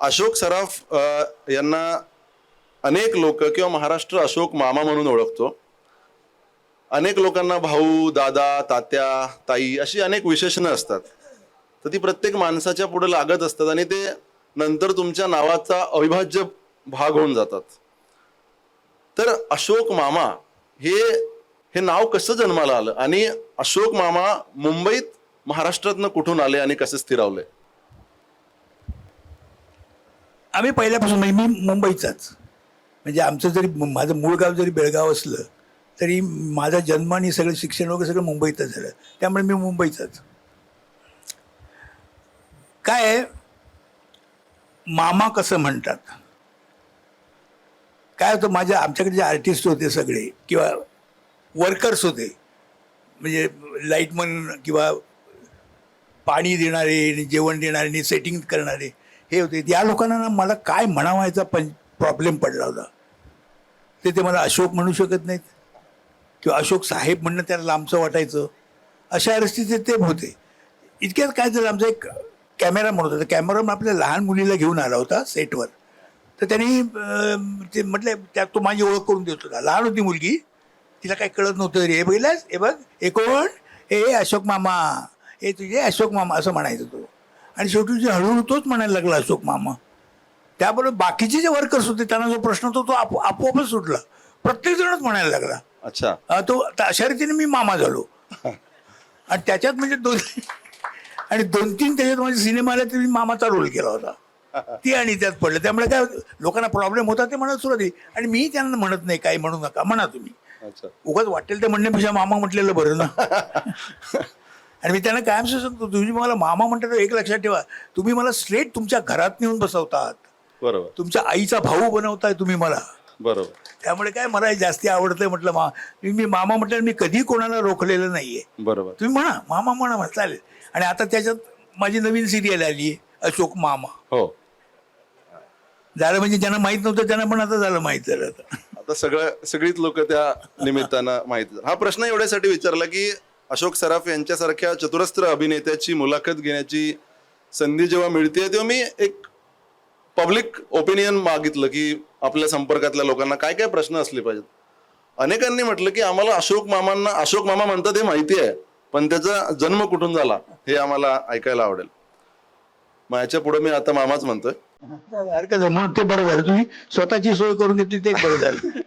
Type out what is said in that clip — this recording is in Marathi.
अशोक सराफ यांना अनेक लोक किंवा महाराष्ट्र अशोक मामा म्हणून ओळखतो. अनेक लोकांना भाऊ दादा तात्या ताई अशी अनेक विशेषणं असतात. तर ती प्रत्येक माणसाच्या पुढे लागत असतात आणि ते नंतर तुमच्या नावाचा अविभाज्य भाग होऊन जातात. तर अशोक मामा हे हे नाव कसं जन्माला आलं? आणि अशोक मामा मुंबईत महाराष्ट्रातनं कुठून आले आणि कसे स्थिरावले? आम्ही पहिल्यापासून म्हणजे मी मुंबईचाच. म्हणजे आमचं जरी माझं मूळ गाव जरी बेळगाव असलं तरी माझा जन्म आणि सगळं शिक्षण वगैरे सगळं मुंबईतच झालं. त्यामुळे मी मुंबईचाच. काय मामा कसं म्हणतात? काय होतं माझ्या आमच्याकडे जे आर्टिस्ट होते सगळे किंवा वर्कर्स होते म्हणजे लाईटमन किंवा पाणी देणारे जेवण देणारे आणि सेटिंग करणारे हे होते. या लोकांना ना मला काय म्हणावायचा पण प्रॉब्लेम पडला होता. ते ते मला अशोक म्हणू शकत नाहीत. किंवा अशोक साहेब म्हणणं त्याला लांबचं वाटायचं. अशा परिस्थितीत ते होते. इतक्यात काय झालं आमचा एक कॅमेरा म्हणत होता. कॅमेरामन आपल्या लहान मुलीला घेऊन आला होता सेटवर तर त्यांनी ते म्हटलं त्या तो माझी ओळख करून देत होता. लहान होती मुलगी. तिला काही कळत नव्हतं. रे हे बघितलंस? हे बघ. हे कोण? हे अशोक मामा. हे तुझे अशोक मामा असं म्हणायचं तो. आणि शेवटी तुझे हळूहळू तोच म्हणायला लागला अशोक मामा. त्याबरोबर बाकीचे जे वर्कर्स होते त्यांना जो प्रश्न होता तो आपो आपोआपच सुटला. प्रत्येक जणच म्हणायला लागला. अच्छा. तो अशा रीतीने मी मामा झालो. आणि त्याच्यात म्हणजे दोन आणि दोन तीन त्याच्यात माझे सिनेमा आले तर मी मामाचा रोल केला होता. ती आणि त्यात पडलं. त्यामुळे काय लोकांना प्रॉब्लेम होता ते म्हणत सुरुवात आणि मी त्यांना म्हणत नाही काही म्हणू नका म्हणा तुम्ही. उगाच वाटेल ते म्हणण्यापेक्षा मामा म्हटलेलं बरं ना. आणि मी त्यांना कायम सांगतो तुम्ही मला मामा म्हणता तर एक लक्षात ठेवा. तुम्ही मला स्ट्रेट तुमच्या घरात नेऊन बसवतात. बरोबर. तुमच्या आईचा भाऊ बनवताय तुम्ही मला. बरोबर. त्यामुळे काय मला हे जास्ती आवडतंय म्हटलं मा मी मामा म्हटलं मी कधी कोणाला रोखलेलं नाहीये. बरोबर. तुम्ही म्हणा मामा म्हणा म्हणा चालेल. आणि आता त्याच्यात माझी नवीन सिरियल आली अशोक मामा. हो. झालं म्हणजे ज्यांना माहीत नव्हतं त्यांना पण आता झालं माहीत झालं आता. आता सगळं सगळीच लोक त्या निमित्तानं माहिती हा प्रश्न एवढ्यासाठी विचारला की अशोक सराफ यांच्यासारख्या चतुरस्त्र अभिनेत्याची मुलाखत घेण्याची संधी जेव्हा मिळते तेव्हा मी एक पब्लिक ओपिनियन मागितलं की आपल्या संपर्कातल्या लोकांना काय काय प्रश्न असले पाहिजेत अनेकांनी म्हटलं की आम्हाला अशोक मामांना अशोक मामा म्हणतात हे माहिती आहे पण त्याचा जन्म कुठून झाला हे आम्हाला ऐकायला आवडेल मग याच्यापुढे मी आता मामाच म्हणतोय ते बरं झालं तुम्ही स्वतःची सोय करून घेतली ते बरं झालं